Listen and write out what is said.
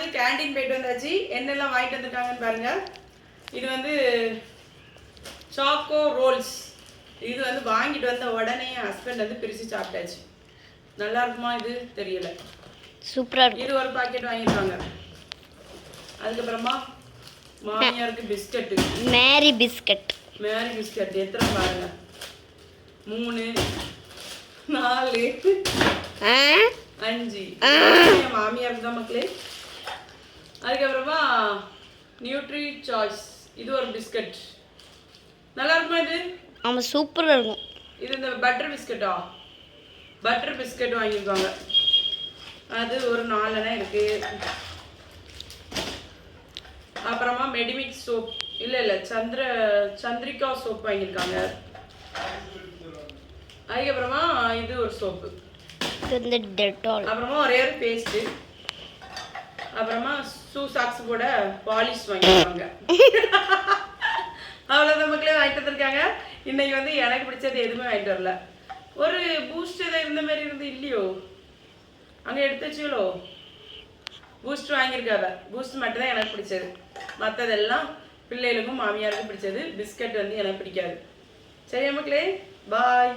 வந்து கேண்டீன் போயிட்டு வந்தாச்சு. என்னெல்லாம் வாங்கிட்டு வந்திருக்காங்கன்னு பாருங்க. இது வந்து சாக்கோ ரோல்ஸ் இது வந்து வாங்கிட்டு வந்த உடனே ஹஸ்பண்ட் வந்து பிரித்து சாப்பிட்டாச்சு. நல்லா இருக்குமா இது? தெரியல. சூப்பரா இருக்கும் இது ஒரு பாக்கெட் வாங்கியிருக்காங்க. அதுக்கப்புறமா மாமியாருக்கு biscuit. Marie biscuit Marie biscuit எத்தனை பாருங்க. மூணு நாலு அஞ்சு. மாமியாருக்கு தான் மக்களே. அதுக்கப்புறமா நியூட்ரி சாய்ஸ் இது ஒரு பிஸ்கட் நல்லா இருக்குமா இது? ஆமாம் சூப்பராக இருக்கும். இது இந்த பட்டர் பிஸ்கட்டா பட்டர் பிஸ்கட் வாங்கியிருக்காங்க. அது ஒரு நாலனை இருக்கு. அப்புறமா மெடிமிக்ஸ் சோப் இல்ல இல்ல சந்திர சந்திரிகா சோப் வாங்கியிருக்காங்க. அதுக்கப்புறமா இது ஒரு சோப்பு அப்புறமா ஒரே ஒரு பேஸ்ட்டு அப்புறமா ஷூ சாக்ஸ் கூட பாலிஷ் வாங்கிடுவாங்க. அவ்வளோதான் மக்களே வாங்கிட்டு வந்திருக்காங்க இன்னைக்கு வந்து எனக்கு பிடிச்சது எதுவுமே வாங்கிட்டு வரல. ஒரு பூஸ்ட் எதாவது இருந்த மாதிரி இருந்து இல்லையோ? அங்கே எடுத்து வச்சுங்களோ பூஸ்ட் வாங்கியிருக்காங்க பூஸ்ட் மட்டும் தான் எனக்கு பிடிச்சது. மற்றதெல்லாம் பிள்ளைகளுக்கும் மாமியாருக்கும் பிடிச்சது. பிஸ்கட் வந்து எனக்கு பிடிக்காது. சரியா மக்களே பாய்